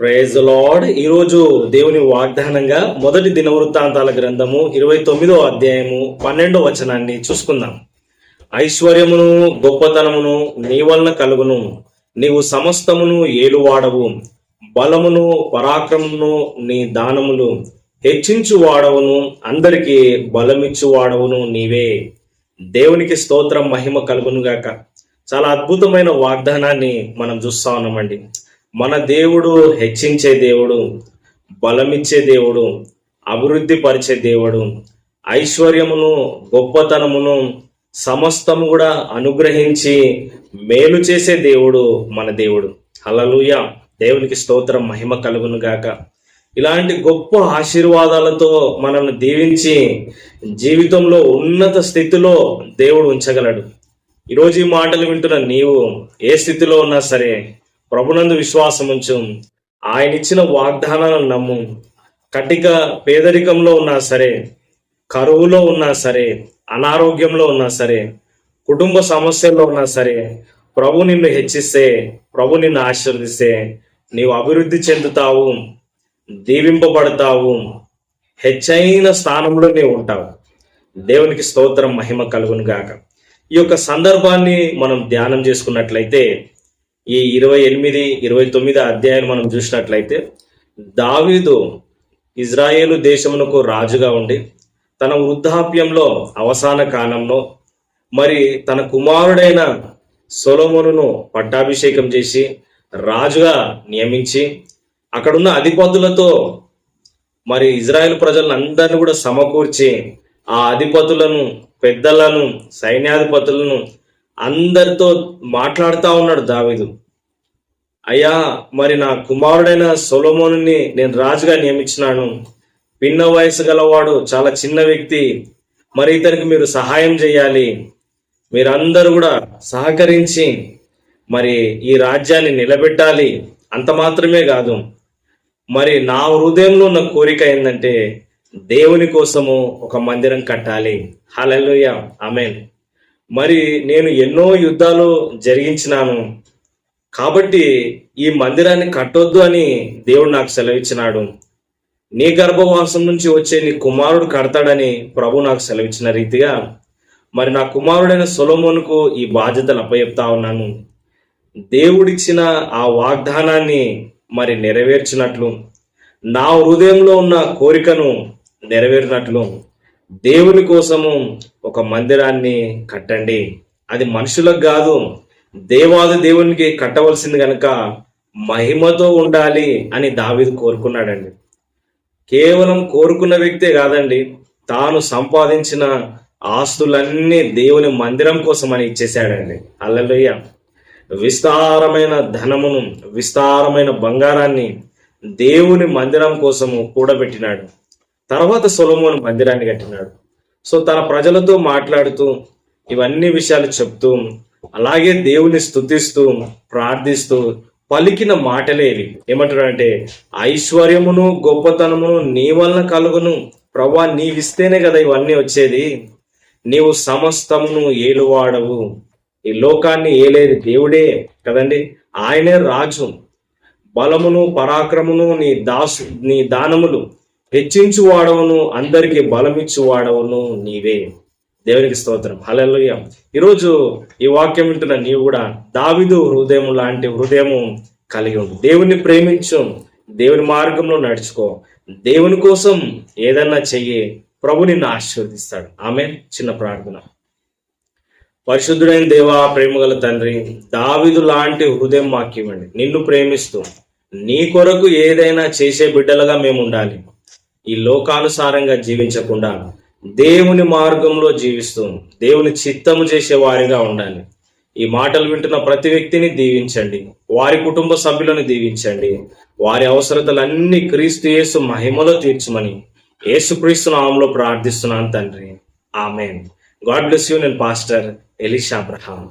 Praise lord ఈరోజు దేవుని వాగ్దానంగా మొదటి దినవృత్తాంతాల గ్రంథము ఇరవై తొమ్మిదో అధ్యాయము పన్నెండో వచనాన్ని చూసుకుందాం. ఐశ్వర్యమును గొప్పతనమును నీ వలన కలుగును. నీవు సమస్తమును ఏలువాడవు. బలమును పరాక్రమమును నీ దానములు. హెచ్చించు వాడవును అందరికీ బలమిచ్చు వాడవును నీవే. దేవునికి స్తోత్రం మహిమ కలుగునుగాక. చాలా అద్భుతమైన వాగ్దానాన్ని మనం చూస్తా ఉన్నామండి. మన దేవుడు హెచ్చించే దేవుడు బలమిచ్చే దేవుడు అభివృద్ధి పరిచే దేవుడు ఐశ్వర్యమును గొప్పతనమును సమస్తము కూడా అనుగ్రహించి మేలు చేసే దేవుడు మన దేవుడు. హలలుయ దేవునికి స్తోత్రం మహిమ కలుగును గాక. ఇలాంటి గొప్ప ఆశీర్వాదాలతో మనల్ని దీవించి జీవితంలో ఉన్నత స్థితిలో దేవుడు ఉంచగలడు. ఈరోజు ఈ మాటలు వింటున్న నీవు ఏ స్థితిలో ఉన్నా సరే ప్రభునందు విశ్వాసం ఉంచు ఆయన ఇచ్చిన వాగ్దానాలను నమ్ము. కటిక పేదరికంలో ఉన్నా సరే కరువులో ఉన్నా సరే అనారోగ్యంలో ఉన్నా సరే కుటుంబ సమస్యల్లో ఉన్నా సరే ప్రభు నిన్ను హెచ్చిస్తే ప్రభు నిన్ను ఆశీర్వదిస్తే నీవు అభివృద్ధి చెందుతావు దీవింపబడతావు హెచ్చైన స్థానంలో నీవు ఉంటావు. దేవునికి స్తోత్రం మహిమ కలుగును గాక ఈ యొక్క సందర్భాన్ని మనం ధ్యానం చేసుకున్నట్లయితే ఈ ఇరవై ఎనిమిది ఇరవై తొమ్మిది అధ్యాయాలు మనం చూసినట్లయితే దావీదు ఇజ్రాయేలు దేశమునకు రాజుగా ఉండి తన వృద్ధాప్యంలో అవసాన కాలంలో మరి తన కుమారుడైన సొలొమోనును పట్టాభిషేకం చేసి రాజుగా నియమించి అక్కడున్న అధిపతులతో మరి ఇజ్రాయెల్ ప్రజలను కూడా సమకూర్చి ఆ అధిపతులను పెద్దలను సైన్యాధిపతులను అందరితో మాట్లాడుతూ ఉన్నాడు దావీదు. అయ్యా మరి నా కుమారుడైన సొలమోనుని నేను రాజుగా నియమించినాను. పిన్న వయసు గలవాడు చాలా చిన్న వ్యక్తి. మరి ఇతనికి మీరు సహాయం చేయాలి. మీరందరూ కూడా సహకరించి మరి ఈ రాజ్యాన్ని నిలబెట్టాలి. అంత మాత్రమే కాదు. మరి నా హృదయంలో ఉన్న కోరిక ఏంటంటే దేవుని కోసము ఒక మందిరం కట్టాలి. హల్లెలూయా. ఆమెన్. మరి నేను ఎన్నో యుద్ధాలు జరిగించినాను. కాబట్టి ఈ మందిరాన్ని కట్టొద్దు అని దేవుడు నాకు సెలవిచ్చినాడు. నీ గర్భవాసం నుంచి వచ్చే నీ కుమారుడు కడతాడని ప్రభు నాకు సెలవిచ్చిన రీతిగా మరి నా కుమారుడైన సొలొమోనుకు ఈ బాధ్యతలు అప్పచెప్తా ఉన్నాను. దేవుడిచ్చిన ఆ వాగ్దానాన్ని మరి నెరవేర్చినట్లు నా హృదయంలో ఉన్న కోరికను నెరవేరినట్లు. దేవుని కోసము ఒక మందిరాన్ని కట్టండి. అది మనుషులకు కాదు దేవాది దేవునికి కట్టవలసింది కనుక మహిమతో ఉండాలి అని దావీదు కోరుకున్నాడండి. కేవలం కోరుకున్న వ్యక్తే కాదండి తాను సంపాదించిన ఆస్తులన్నీ దేవుని మందిరం కోసం అని ఇచ్చేశాడండి. అల్లెలుయ్య విస్తారమైన ధనమును విస్తారమైన బంగారాన్ని దేవుని మందిరం కోసము కూడబెట్టినాడు. తర్వాత సొలమోను మందిరాన్ని కట్టినాడు. సో తన ప్రజలతో మాట్లాడుతూ ఇవన్నీ విషయాలు చెప్తూ అలాగే దేవుని స్తుతిస్తూ ప్రార్థిస్తూ పలికిన మాటలే ఇవి. ఏమంటాడంటే ఐశ్వర్యమును గొప్పతనమును నీ వలన కలుగును. ప్రభా నీవిస్తేనే కదా ఇవన్నీ వచ్చేది. నీవు సమస్తమును ఏలువాడవు. ఈ లోకాన్ని ఏలేది దేవుడే కదండి. ఆయనే రాజు. బలమును పరాక్రమును నీ దాసు నీ దానములు. హెచ్చించు వాడవను అందరికి బలమిచ్చు వాడవను నీవే. దేవునికి స్తోత్రం. హలలుయ ఈరోజు ఈ వాక్యం వింటున్న నీవు కూడా దావిదు హృదయం లాంటి హృదయము కలిగి ఉండు. దేవుని ప్రేమించు దేవుని మార్గంలో నడుచుకో. దేవుని కోసం ఏదన్నా చెయ్యి ప్రభు నిన్ను ఆశీర్వదిస్తాడు. ఆమె చిన్న ప్రార్థన. పరిశుద్ధుడైన దేవా ప్రేమగల తండ్రి దావిదు లాంటి హృదయం మాకు ఇవ్వండి నిన్ను ప్రేమిస్తూ నీ కొరకు ఏదైనా చేసే బిడ్డలుగా మేము ఉండాలి ఈ లోకానుసారంగా జీవించకుండా దేవుని మార్గంలో జీవిస్తూ దేవుని చిత్తము చేసే వారిగా ఉండాలి. ఈ మాటలు వింటున్న ప్రతి వ్యక్తిని దీవించండి. వారి కుటుంబ సభ్యులను దీవించండి. వారి అవసరతలన్నీ క్రీస్తు యేసు మహిమలో తీర్చమని యేసుక్రీస్తు నామంలో ప్రార్థిస్తున్నాను తండ్రి. ఆమె గాడ్ బ్లెస్ యూ నేను pastor Elisha Abraham.